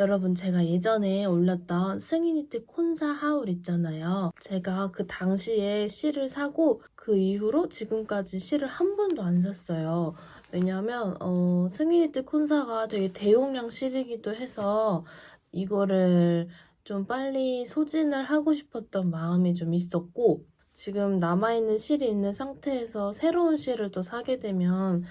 여러분 제가 예전에 올렸던 승인이트 콘사 하울 있잖아요. 제가 그 당시에 실을 사고 그 이후로 지금까지 실을 한 번도 안 샀어요. 왜냐면 어, 승인이트 콘사가 되게 대용량 실이기도 해서 이거를 좀 빨리 소진을 하고 싶었던 마음이 좀 있었고 지금 남아있는 실이 있는 상태에서 새로운 실을 또 사게 되면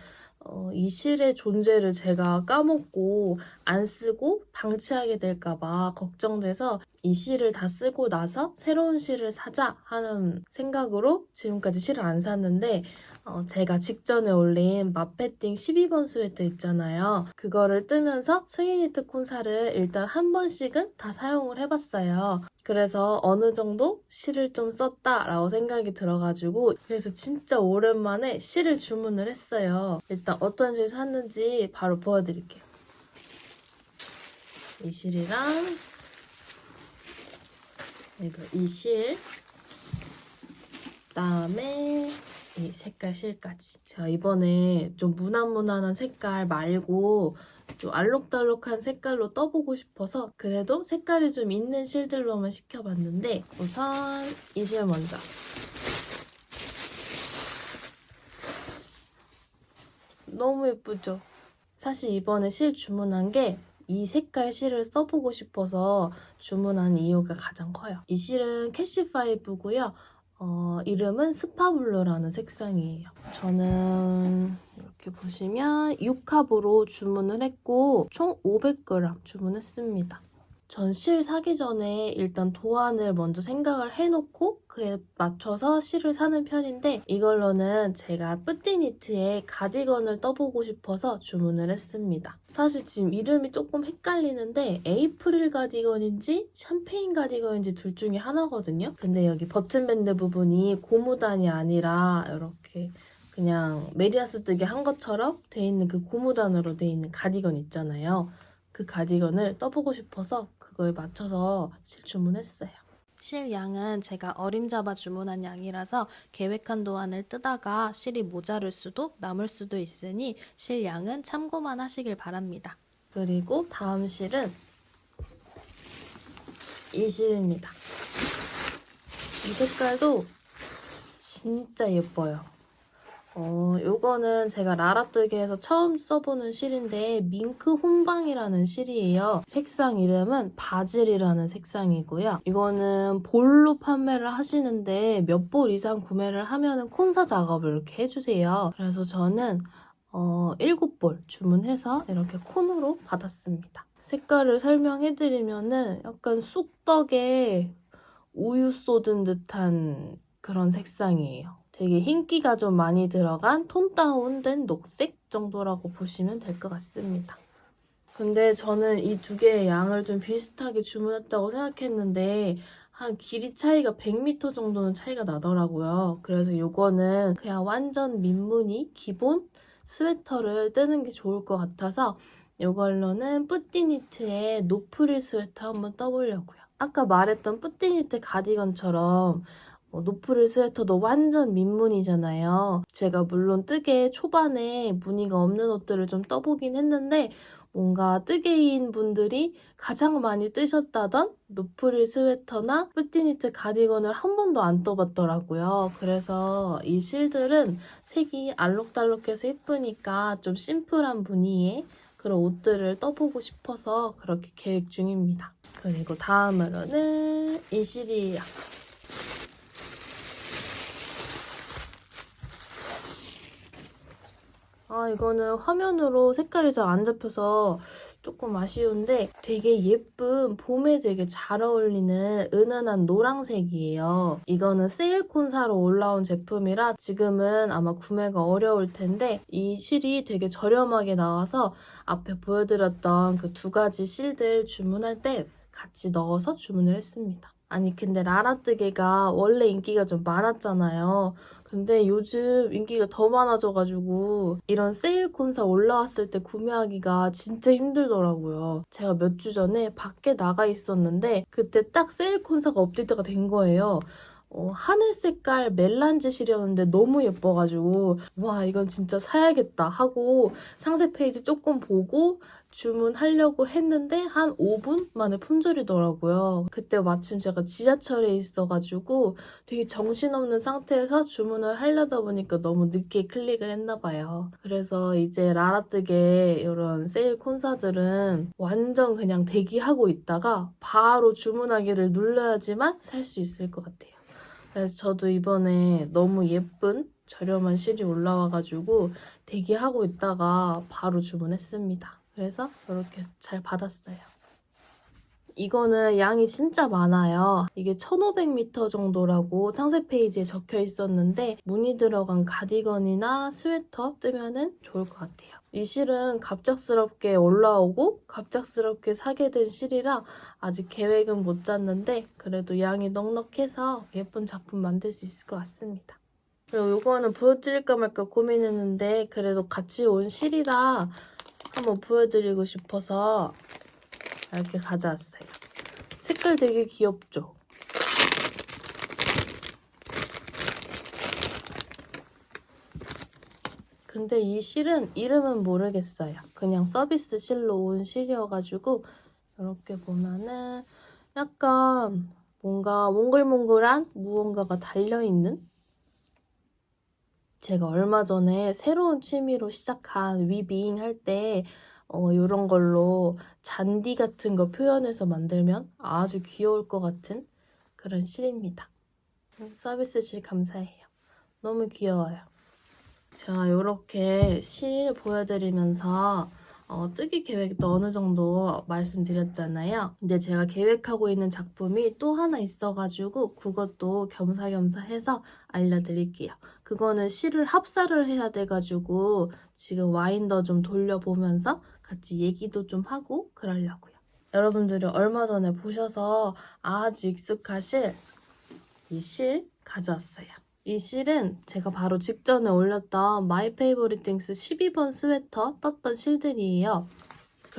어, 이 실의 존재를 제가 까먹고 안 쓰고 방치하게 될까봐 걱정돼서 이 실을 다 쓰고 나서 새로운 실을 사자 하는 생각으로 지금까지 실을 안 샀는데 어, 제가 직전에 올린 마페팅 12번 스웨터 있잖아요. 그거를 뜨면서 스위니트 콘사를 일단 한 번씩은 다 사용을 해봤어요. 그래서 어느 정도 실을 좀 썼다라고 생각이 들어가지고 그래서 진짜 오랜만에 실을 주문을 했어요. 일단 어떤 실 샀는지 바로 보여드릴게요. 이 실이랑 이거 이 실, 그다음에 이 색깔 실까지. 제가 이번에 좀 무난무난한 색깔 말고 좀 알록달록한 색깔로 떠보고 싶어서 그래도 색깔이 좀 있는 실들로만 시켜봤는데 우선 이 실 먼저. 너무 예쁘죠? 사실 이번에 실 주문한 게 이 색깔 실을 써보고 싶어서 주문한 이유가 가장 커요. 이 실은 캐시파이브고요. 어, 이름은 스파블루라는 색상이에요. 저는 이렇게 보시면 6합으로 주문을 했고 총 500g 주문했습니다. 전 실 사기 전에 일단 도안을 먼저 생각을 해놓고 그에 맞춰서 실을 사는 편인데 이걸로는 제가 뿌띠니트에 가디건을 떠보고 싶어서 주문을 했습니다. 사실 지금 이름이 조금 헷갈리는데 에이프릴 가디건인지 샴페인 가디건인지 둘 중에 하나거든요. 근데 여기 버튼밴드 부분이 고무단이 아니라 이렇게 그냥 메리아스 뜨게 한 것처럼 돼 있는 그 고무단으로 돼 있는 가디건 있잖아요. 그 가디건을 떠보고 싶어서 그거에 맞춰서 실 주문했어요. 실 양은 제가 어림잡아 주문한 양이라서 계획한 도안을 뜨다가 실이 모자랄 수도 남을 수도 있으니 실 양은 참고만 하시길 바랍니다. 그리고 다음 실은 이 실입니다. 이 색깔도 진짜 예뻐요. 어, 요거는 제가 라라뜨기에서 처음 써보는 실인데 밍크 혼방이라는 실이에요. 색상 이름은 바질이라는 색상이고요. 이거는 볼로 판매를 하시는데 몇 볼 이상 구매를 하면은 콘사 작업을 이렇게 해주세요. 그래서 저는 어, 7볼 주문해서 이렇게 콘으로 받았습니다. 색깔을 설명해드리면은 약간 쑥떡에 우유 쏟은 듯한 그런 색상이에요. 되게 흰기가 좀 많이 들어간 톤 다운된 녹색 정도라고 보시면 될 것 같습니다. 근데 저는 이 두 개의 양을 좀 비슷하게 주문했다고 생각했는데 한 길이 차이가 100m 정도는 차이가 나더라고요. 그래서 이거는 그냥 완전 민무늬 기본 스웨터를 뜨는 게 좋을 것 같아서 이걸로는 뿌띠니트의 노프릴 스웨터 한번 떠보려고요. 아까 말했던 뿌띠니트 가디건처럼 어, 노프릴 스웨터도 완전 민무늬잖아요. 제가 물론 뜨개 초반에 무늬가 없는 옷들을 좀 떠보긴 했는데 뭔가 뜨개인 분들이 가장 많이 뜨셨다던 노프릴 스웨터나 뿌띠니트 가디건을 한 번도 안 떠봤더라고요. 그래서 이 실들은 색이 알록달록해서 예쁘니까 좀 심플한 무늬의 그런 옷들을 떠보고 싶어서 그렇게 계획 중입니다. 그리고 다음으로는 이 실이에 아, 이거는 화면으로 색깔이 잘 안 잡혀서 조금 아쉬운데 되게 예쁜 봄에 되게 잘 어울리는 은은한 노란색이에요. 이거는 세일콘사로 올라온 제품이라 지금은 아마 구매가 어려울 텐데 이 실이 되게 저렴하게 나와서 앞에 보여드렸던 그 두 가지 실들 주문할 때 같이 넣어서 주문을 했습니다. 아니 근데 라라뜨개가 원래 인기가 좀 많았잖아요. 근데 요즘 인기가 더 많아져가지고 이런 세일 콘사 올라왔을 때 구매하기가 진짜 힘들더라고요. 제가 몇 주 전에 밖에 나가 있었는데 그때 딱 세일 콘사가 업데이트가 된 거예요. 어, 하늘 색깔 멜란지 실이었는데 너무 예뻐가지고 와 이건 진짜 사야겠다 하고 상세 페이지 조금 보고 주문하려고 했는데 한 5분 만에 품절이더라고요. 그때 마침 제가 지하철에 있어가지고 되게 정신없는 상태에서 주문을 하려다 보니까 너무 늦게 클릭을 했나 봐요. 그래서 이제 라라뜨게 이런 세일 콘사들은 완전 그냥 대기하고 있다가 바로 주문하기를 눌러야지만 살 수 있을 것 같아요. 그래서 저도 이번에 너무 예쁜 저렴한 실이 올라와가지고 대기하고 있다가 바로 주문했습니다. 그래서 이렇게 잘 받았어요. 이거는 양이 진짜 많아요. 이게 1500m 정도라고 상세 페이지에 적혀 있었는데 무늬 들어간 가디건이나 스웨터 뜨면은 좋을 것 같아요. 이 실은 갑작스럽게 올라오고 갑작스럽게 사게 된 실이라 아직 계획은 못 짰는데 그래도 양이 넉넉해서 예쁜 작품 만들 수 있을 것 같습니다. 그리고 이거는 보여드릴까 말까 고민했는데 그래도 같이 온 실이라 한번 보여드리고 싶어서 이렇게 가져왔어요. 색깔 되게 귀엽죠? 근데 이 실은 이름은 모르겠어요. 그냥 서비스 실로 온 실이어가지고 이렇게 보면은 약간 뭔가 몽글몽글한 무언가가 달려있는 제가 얼마 전에 새로운 취미로 시작한 위빙 할 때 어, 이런 걸로 잔디 같은 거 표현해서 만들면 아주 귀여울 것 같은 그런 실입니다. 음, 서비스 실 감사해요. 너무 귀여워요. 제가 이렇게 실 보여드리면서 어, 뜨기 계획도 어느 정도 말씀드렸잖아요. 이제 제가 계획하고 있는 작품이 또 하나 있어가지고 그것도 겸사겸사 해서 알려드릴게요. 그거는 실을 합사를 해야 돼가지고 지금 와인더 좀 돌려보면서 같이 얘기도 좀 하고 그러려고요. 여러분들이 얼마 전에 보셔서 아주 익숙하실 이 실 가져왔어요. 이 실은 제가 바로 직전에 올렸던 마이 페이보릿 띵스 12번 스웨터 떴던 실들이에요.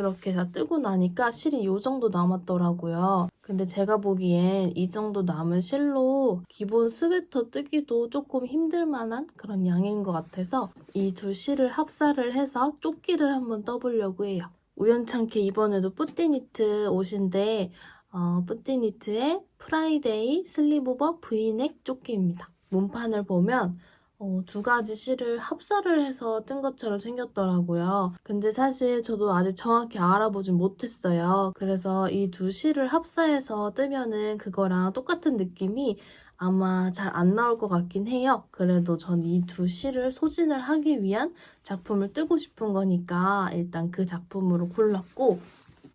그렇게 다 뜨고 나니까 실이 이 정도 남았더라고요. 근데 제가 보기엔 이 정도 남은 실로 기본 스웨터 뜨기도 조금 힘들 만한 그런 양인 것 같아서 이 두 실을 합사를 해서 조끼를 한번 떠보려고 해요. 우연찮게 이번에도 뿌띠니트 옷인데 어, 뿌띠니트의 프라이데이 슬리브버 브이넥 조끼입니다. 몸판을 보면 어, 두 가지 실을 합사를 해서 뜬 것처럼 생겼더라고요. 근데 사실 저도 아직 정확히 알아보진 못했어요. 그래서 이 두 실을 합사해서 뜨면은 그거랑 똑같은 느낌이 아마 잘 안 나올 것 같긴 해요. 그래도 전 이두 실을 소진을 하기 위한 작품을 뜨고 싶은 거니까 일단 그 작품으로 골랐고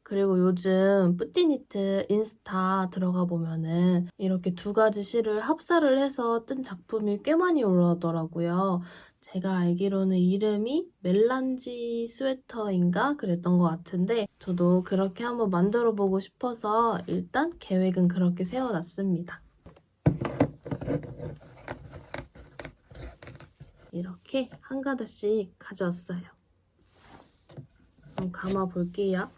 그리고 요즘 뿌띠니트 인스타 들어가 보면은 이렇게 두 가지 실을 합사를 해서 뜬 작품이 꽤 많이 올라오더라고요. 제가 알기로는 이름이 멜란지 스웨터인가 그랬던 것 같은데 저도 그렇게 한번 만들어 보고 싶어서 일단 계획은 그렇게 세워놨습니다. 이렇게 한 가닥씩 가져왔어요. 그럼 감아 볼게요.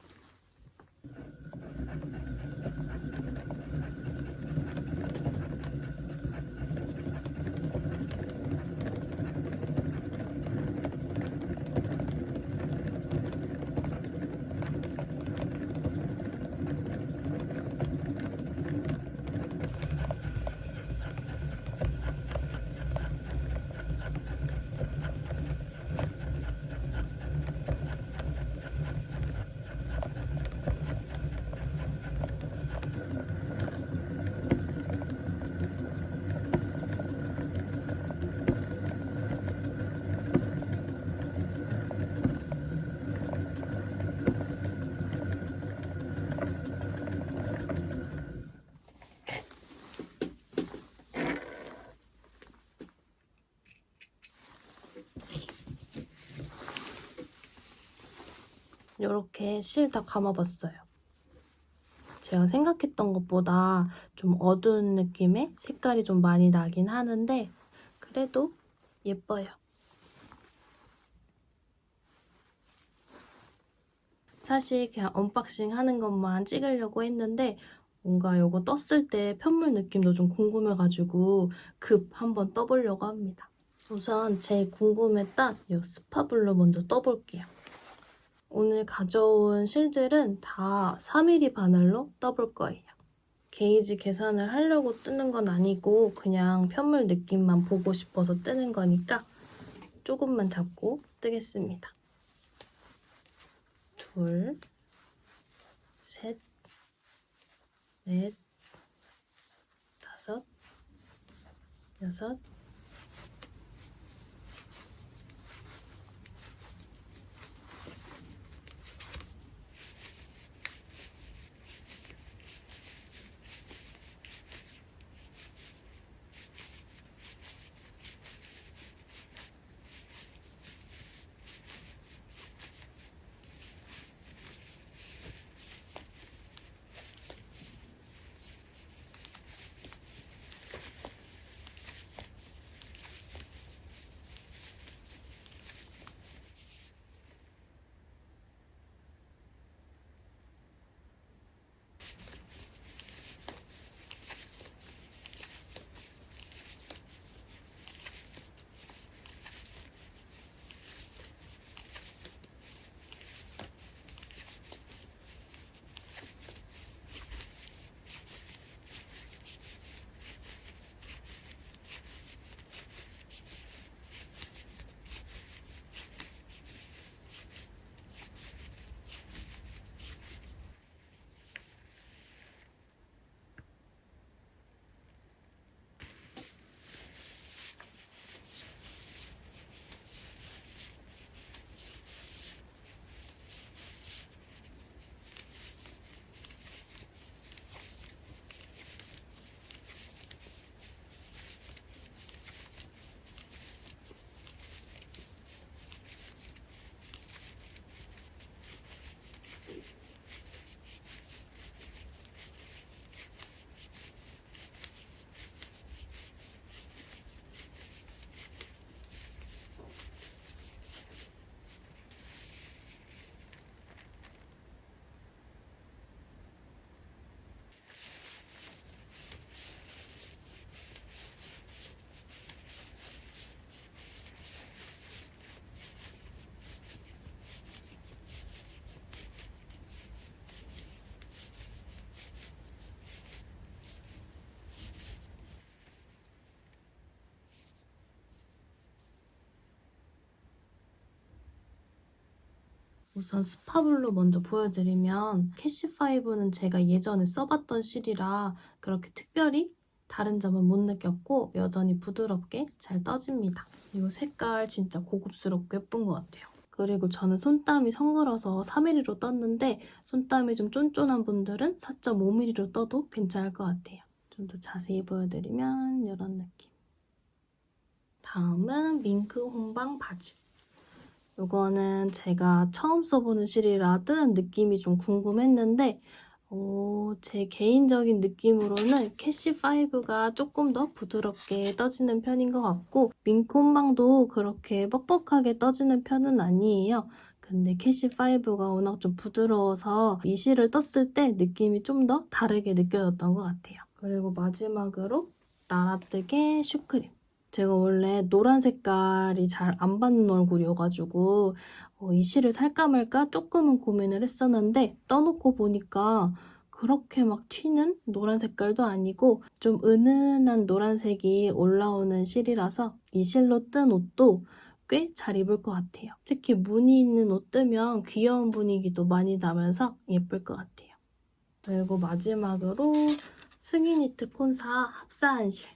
이렇게 실 다 감아봤어요. 제가 생각했던 것보다 좀 어두운 느낌의 색깔이 좀 많이 나긴 하는데 그래도 예뻐요. 사실 그냥 언박싱 하는 것만 찍으려고 했는데 뭔가 이거 떴을 때 편물 느낌도 좀 궁금해가지고 급 한번 떠보려고 합니다. 우선 제일 궁금했던 이 스파블로 먼저 떠볼게요. 오늘 가져온 실들은 다 3mm 바늘로 떠볼 거예요. 게이지 계산을 하려고 뜨는 건 아니고 그냥 편물 느낌만 보고 싶어서 뜨는 거니까 조금만 잡고 뜨겠습니다. 둘, 셋, 넷, 다섯, 여섯, 우선 스파블로 먼저 보여드리면 캐시5는 제가 예전에 써봤던 실이라 그렇게 특별히 다른 점은 못 느꼈고 여전히 부드럽게 잘 떠집니다. 이거 색깔 진짜 고급스럽고 예쁜 것 같아요. 그리고 저는 손땀이 성글어서 3mm로 떴는데 손땀이 좀 쫀쫀한 분들은 4.5mm로 떠도 괜찮을 것 같아요. 좀 더 자세히 보여드리면 이런 느낌. 다음은 밍크 혼방 바지. 이거는 제가 처음 써보는 실이라 뜨는 느낌이 좀 궁금했는데 어, 제 개인적인 느낌으로는 캐시5가 조금 더 부드럽게 떠지는 편인 것 같고 민콘망도 그렇게 뻑뻑하게 떠지는 편은 아니에요. 근데 캐시5가 워낙 좀 부드러워서 이 실을 떴을 때 느낌이 좀 더 다르게 느껴졌던 것 같아요. 그리고 마지막으로 라라뜨게 슈크림. 제가 원래 노란 색깔이 잘 안 받는 얼굴이어가지고 어, 이 실을 살까 말까 조금은 고민을 했었는데 떠놓고 보니까 그렇게 막 튀는 노란 색깔도 아니고 좀 은은한 노란색이 올라오는 실이라서 이 실로 뜬 옷도 꽤 잘 입을 것 같아요. 특히 무늬 있는 옷 뜨면 귀여운 분위기도 많이 나면서 예쁠 것 같아요. 그리고 마지막으로 스기니트 콘사 합사한 실.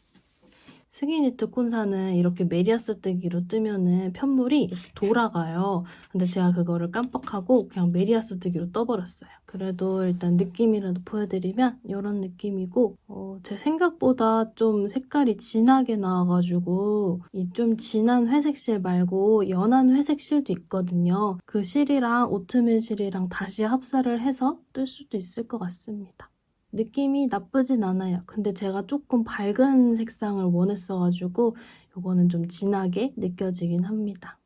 스기니트 콘사는 이렇게 메리아스 뜨기로 뜨면은 편물이 돌아가요. 근데 제가 그거를 깜빡하고 그냥 메리아스 뜨기로 떠버렸어요. 그래도 일단 느낌이라도 보여드리면 이런 느낌이고 어, 제 생각보다 좀 색깔이 진하게 나와가지고 이 좀 진한 회색 실 말고 연한 회색 실도 있거든요. 그 실이랑 오트밀 실이랑 다시 합사를 해서 뜰 수도 있을 것 같습니다. 느낌이 나쁘진 않아요. 근데 제가 조금 밝은 색상을 원했어가지고 이거는 좀 진하게 느껴지긴 합니다.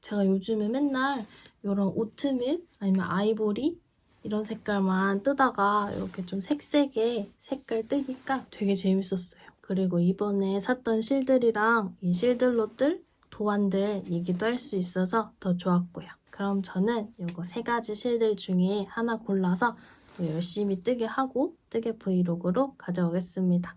제가 요즘에 맨날 이런 오트밀 아니면 아이보리 이런 색깔만 뜨다가 이렇게 좀 색색의 색깔 뜨니까 되게 재밌었어요. 그리고 이번에 샀던 실들이랑 이 실들로 뜰 도안들 얘기도 할 수 있어서 더 좋았고요. 그럼 저는 이거 세 가지 실들 중에 하나 골라서 또 열심히 뜨게 하고 뜨게 브이로그로 가져오겠습니다.